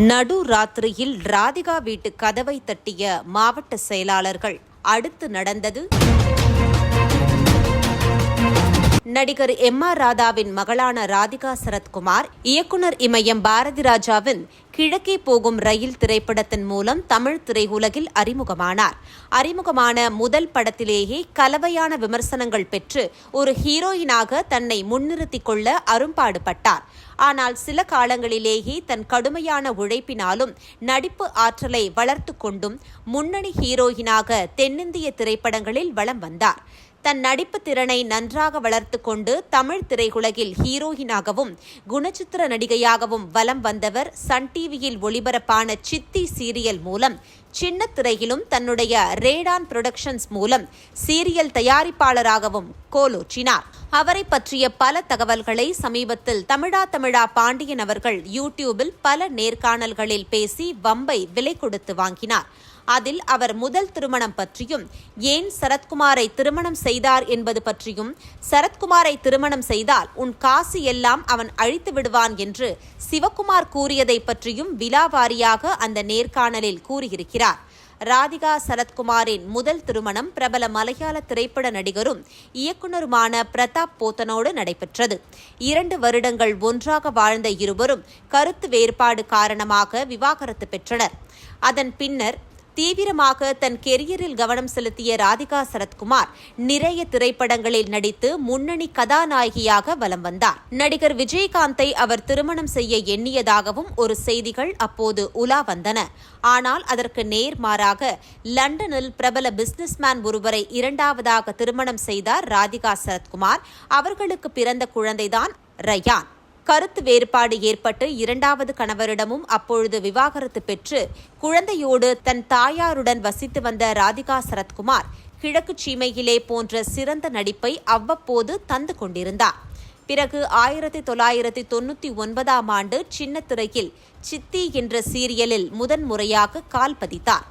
நடு ராத்திரியில் ராதிகா வீட்டு கதவை தட்டிய மாவட்ட செயலாளர்கள் அடுத்து நடந்தது நடிகர் எம் ஆர் ராதாவின் மகளான ராதிகா சரத்குமார் இயக்குனர் இமயம் பாரதி ராஜாவின் கிழக்கே போகும் ரயில் திரைப்படத்தின் மூலம் தமிழ் திரையுலகில் அறிமுகமானார். அறிமுகமான முதல் படத்திலேயே கலவையான விமர்சனங்கள் பெற்று ஒரு ஹீரோயினாக தன்னை முன்னிறுத்திக் கொள்ள அரும்பாடுபட்டார். ஆனால் சில காலங்களிலேயே தன் கடுமையான உழைப்பினாலும் நடிப்பு ஆற்றலை வளர்த்து கொண்டும் முன்னணி ஹீரோயினாக தென்னிந்திய திரைப்படங்களில் வலம் வந்தார். தன் நடிப்பு திறனை நன்றாக வளர்த்து கொண்டு தமிழ் திரையுலகில் ஹீரோயினாகவும் குணச்சித்திர நடிகையாகவும் வலம் வந்தவர் சன் டிவியில் ஒளிபரப்பான சித்தி சீரியல் மூலம் சின்ன திரையிலும் தன்னுடைய ரேடான் புரொடக்ஷன்ஸ் மூலம் சீரியல் தயாரிப்பாளராகவும் கோலோச்சினார். அவரை பற்றிய பல தகவல்களை சமீபத்தில் தமிழா தமிழா பாண்டியன் அவர்கள் யூடியூபில் பல நேர்காணல்களில் பேசி வம்பை விலை கொடுத்து வாங்கினார். அதில் அவர் முதல் திருமணம் பற்றியும் ஏன் சரத்குமாரை திருமணம் செய்தார் என்பது பற்றியும் சரத்குமாரை திருமணம் செய்தால் உன் காசு எல்லாம் அவன் அழித்து விடுவான் என்று சிவகுமார் கூறியதை பற்றியும் விலாவாரியாக அந்த நேர்காணலில் கூறியிருக்கிறார். ராதிகா சரத்குமாரின் முதல் திருமணம் பிரபல மலையாள திரைப்பட நடிகரும் இயக்குனருமான பிரதாப் போத்தனோடு நடைபெற்றது. இரண்டு வருடங்கள் ஒன்றாக வாழ்ந்த இருவரும் கருத்து வேறுபாடு காரணமாக விவாகரத்து பெற்றனர். அதன் பின்னர் தீவிரமாக தன் கெரியரில் கவனம் செலுத்திய ராதிகா சரத்குமார் நிறைய திரைப்படங்களில் நடித்து முன்னணி கதாநாயகியாக வலம் வந்தார். நடிகர் விஜயகாந்தை அவர் திருமணம் செய்ய எண்ணியதாகவும் ஒரு செய்திகள் அப்போது உலா வந்தன. ஆனால் அதற்கு நேர்மாறாக லண்டனில் பிரபல பிசினஸ்மேன் ஒருவரை இரண்டாவதாக திருமணம் செய்தார் ராதிகா சரத்குமார். அவர்களுக்கு பிறந்த குழந்தைதான் ரயான். கருத்து வேறுபாடு ஏற்பட்டு இரண்டாவது கணவரிடமும் அப்பொழுது விவாகரத்து பெற்று குழந்தையோடு தன் தாயாருடன் வசித்து வந்த ராதிகா சரத்குமார் கிழக்கு சீமையிலே போன்ற சிறந்த நடிப்பை அவ்வப்போது தந்து கொண்டிருந்தார். பிறகு ஆயிரத்தி தொள்ளாயிரத்தி தொண்ணூற்றி ஒன்பதாம் ஆண்டு சின்ன திரையில் சித்தி என்ற சீரியலில் முதன்முறையாக கால் பதித்தார்.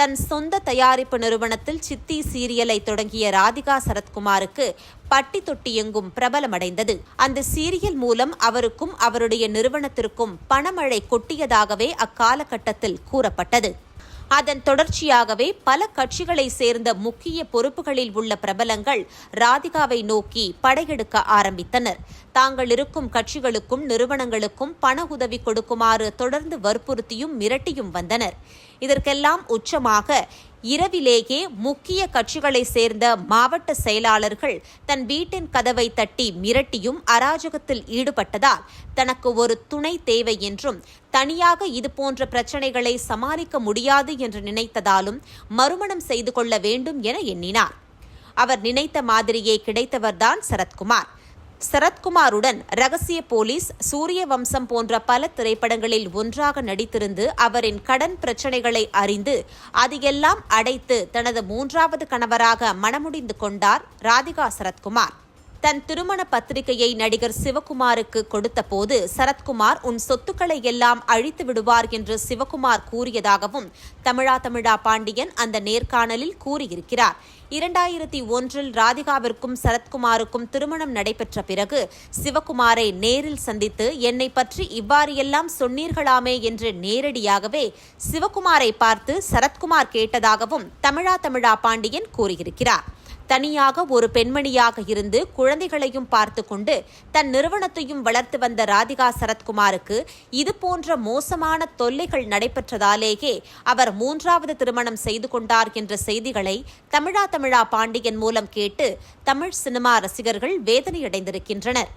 தன் சொந்த தயாரிப்பு நிறுவனத்தில் சித்தி சீரியலை தொடங்கிய ராதிகா சரத்குமாருக்கு பட்டி தொட்டி எங்கும் பிரபலமடைந்தது. அந்த சீரியல் மூலம் அவருக்கும் அவருடைய நிறுவனத்திற்கும் பணமழை கொட்டியதாகவே அக்காலகட்டத்தில் கூறப்பட்டது. அதன் தொடர்ச்சியாகவே பல கட்சிகளை சேர்ந்த முக்கிய பொறுப்புகளில் உள்ள பிரபலங்கள் ராதிகாவை நோக்கி படையெடுக்க ஆரம்பித்தனர். தாங்கள் இருக்கும் கட்சிகளுக்கும் நிறுவனங்களுக்கும் பண உதவி கொடுக்குமாறு தொடர்ந்து வற்புறுத்தியும் மிரட்டியும் வந்தனர். இதற்கெல்லாம் உச்சமாக இரவிலேயே முக்கிய கட்சிகளை சேர்ந்த மாவட்ட செயலாளர்கள் தன் வீட்டின் கதவை தட்டி மிரட்டியும் அராஜகத்தில் ஈடுபட்டதால் தனக்கு ஒரு துணை தேவை என்றும் தனியாக இதுபோன்ற பிரச்சனைகளை சமாளிக்க முடியாது என்று நினைத்ததாலும் மறுமணம் செய்து கொள்ள வேண்டும் என எண்ணினார். அவர் நினைத்த மாதிரியே கிடைத்தவர்தான் சரத்குமார். சரத்குமாருடன் ரகசிய போலீஸ் சூரிய வம்சம் போன்ற பல திரைப்படங்களில் ஒன்றாக நடித்திருந்து அவரின் கடன் பிரச்சனைகளை அறிந்து அதையெல்லாம் அடைத்து தனது மூன்றாவது கணவராக மணமுடிந்து கொண்டார் ராதிகா சரத்குமார். தன் திருமண பத்திரிகையை நடிகர் சிவகுமாருக்கு கொடுத்தபோது சரத்குமார் உன் சொத்துக்களை எல்லாம் அழித்து விடுவார் என்று சிவகுமார் கூறியதாகவும் தமிழா தமிழா பாண்டியன் அந்த நேர்காணலில் கூறியிருக்கிறார். இரண்டாயிரத்தி ஒன்றில் ராதிகாவிற்கும் சரத்குமாருக்கும் திருமணம் நடைபெற்ற பிறகு சிவகுமாரை நேரில் சந்தித்து என்னை பற்றி இவ்வாறு சொன்னீர்களாமே என்று நேரடியாகவே சிவகுமாரை பார்த்து சரத்குமார் கேட்டதாகவும் தமிழா தமிழா பாண்டியன் கூறியிருக்கிறார். தனியாக ஒரு பெண்மணியாக இருந்து குழந்தைகளையும் பார்த்து கொண்டு தன் நிறுவனத்தையும் வளர்த்து வந்த ராதிகா சரத்குமாருக்கு இதுபோன்ற மோசமான தொல்லைகள் நடைபெற்றதாலேயே அவர் மூன்றாவது திருமணம் செய்து கொண்டார் என்ற செய்திகளை தமிழா தமிழா பாண்டியன் மூலம் கேட்டு தமிழ் சினிமா ரசிகர்கள் வேதனையடைந்திருக்கின்றனர்.